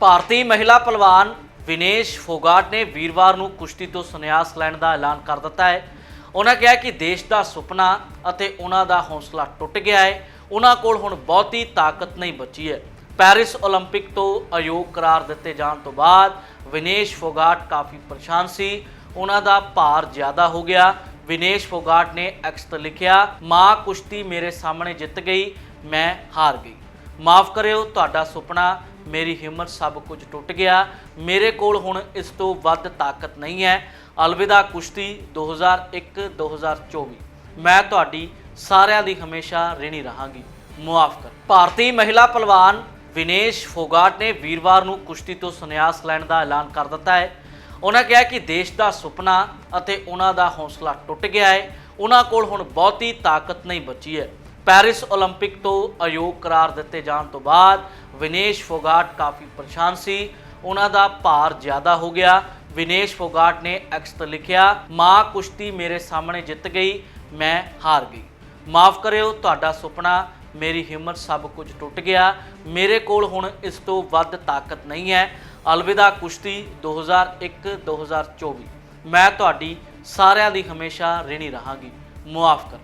ਭਾਰਤੀ ਮਹਿਲਾ ਪਹਿਲਵਾਨ ਵਿਨੇਸ਼ ਫੋਗਾਟ ਨੇ ਵੀਰਵਾਰ ਨੂੰ ਕੁਸ਼ਤੀ ਤੋਂ ਸੰਨਿਆਸ ਲੈਣ ਦਾ ਐਲਾਨ ਕਰ ਦਿੱਤਾ ਹੈ ਉਹਨਾਂ ਕਿਹਾ ਕਿ ਦੇਸ਼ ਦਾ ਸੁਪਨਾ ਅਤੇ ਉਹਨਾਂ ਦਾ ਹੌਸਲਾ ਟੁੱਟ ਗਿਆ ਹੈ ਉਹਨਾਂ ਕੋਲ ਹੁਣ ਬਹੁਤੀ ਤਾਕਤ ਨਹੀਂ ਬਚੀ ਹੈ ਪੈਰਿਸ 올림픽 ਤੋਂ ਅਯੋਗ ਕਰਾਰ ਦਿੱਤੇ ਜਾਣ ਤੋਂ ਬਾਅਦ ਵਿਨੇਸ਼ ਫੋਗਾਟ ਕਾਫੀ ਪਰੇਸ਼ਾਨ ਸੀ ਉਹਨਾਂ ਦਾ ਭਾਰ ਜ਼ਿਆਦਾ ਹੋ ਗਿਆ ਵਿਨੇਸ਼ ਫੋਗਾਟ ਨੇ ਐਕਸ ਤੇ ਲਿਖਿਆ ਮਾਂ ਕੁਸ਼ਤੀ ਮੇਰੇ ਸਾਹਮਣੇ ਜਿੱਤ ਗਈ ਮੈਂ ਹਾਰ ਗਈ ਮਾਫ ਕਰਿਓ ਤੁਹਾਡਾ ਸੁਪਨਾ ਮੇਰੀ ਹਿੰਮਤ ਸਭ ਕੁਝ ਟੁੱਟ ਗਿਆ ਮੇਰੇ ਕੋਲ ਹੁਣ ਇਸ ਤੋਂ ਵੱਧ ਤਾਕਤ ਨਹੀਂ ਹੈ ਅਲਵਿਦਾ ਕੁਸ਼ਤੀ 2001-2024 ਮੈਂ ਤੁਹਾਡੀ ਸਾਰਿਆਂ ਦੀ ਹਮੇਸ਼ਾ ਰਹਿਣੀ ਰਹਾਂਗੀ ਮੁਆਫ ਕਰ ਭਾਰਤੀ ਮਹਿਲਾ ਪਹਿਲਵਾਨ ਵਿਨੇਸ਼ ਫੋਗਾਟ ਨੇ ਵੀਰਵਾਰ ਨੂੰ ਕੁਸ਼ਤੀ ਤੋਂ ਸੰਨਿਆਸ ਲੈਣ ਦਾ ਐਲਾਨ ਕਰ ਦਿੱਤਾ ਹੈ ਉਹਨਾਂ ਕਿਹਾ ਕਿ ਦੇਸ਼ ਦਾ ਸੁਪਨਾ ਅਤੇ ਉਹਨਾਂ ਦਾ ਹੌਸਲਾ ਟੁੱਟ ਗਿਆ ਹੈ ਉਹਨਾਂ ਕੋਲ ਹੁਣ ਬਹੁਤੀ ਤਾਕਤ ਨਹੀਂ ਬਚੀ ਹੈ ਪੈਰਿਸ 올림픽 ਤੋਂ ਅਯੋਗ ਕਰਾਰ ਦਿੱਤੇ ਜਾਣ ਤੋਂ ਬਾਅਦ ਵਿਨੇਸ਼ ਫੋਗਾਟ ਕਾਫੀ ਪਰੇਸ਼ਾਨ ਸੀ। ਉਹਨਾਂ ਦਾ ਭਾਰ ਜ਼ਿਆਦਾ ਹੋ ਗਿਆ। ਵਿਨੇਸ਼ ਫੋਗਾਟ ਨੇ ਐਕਸ ਤੇ ਲਿਖਿਆ, ਮਾਂ ਕੁਸ਼ਤੀ ਮੇਰੇ ਸਾਹਮਣੇ ਜਿੱਤ ਗਈ, ਮੈਂ ਹਾਰ ਗਈ। ਮਾਫ ਕਰਿਓ, ਤੁਹਾਡਾ ਸੁਪਨਾ, ਮੇਰੀ ਹਿੰਮਤ ਸਭ ਕੁਝ ਟੁੱਟ ਗਿਆ। ਮੇਰੇ ਕੋਲ ਹੁਣ ਇਸ ਤੋਂ ਵੱਧ ਤਾਕਤ ਨਹੀਂ ਹੈ। ਅਲਵਿਦਾ ਕੁਸ਼ਤੀ 2001-2024 ਮੈਂ ਤੁਹਾਡੀ ਸਾਰਿਆਂ ਦੀ ਹਮੇਸ਼ਾ ਰਹਿਣੀ ਰਹਾਂਗੀ। ਮੁਆਫ ਕਰ।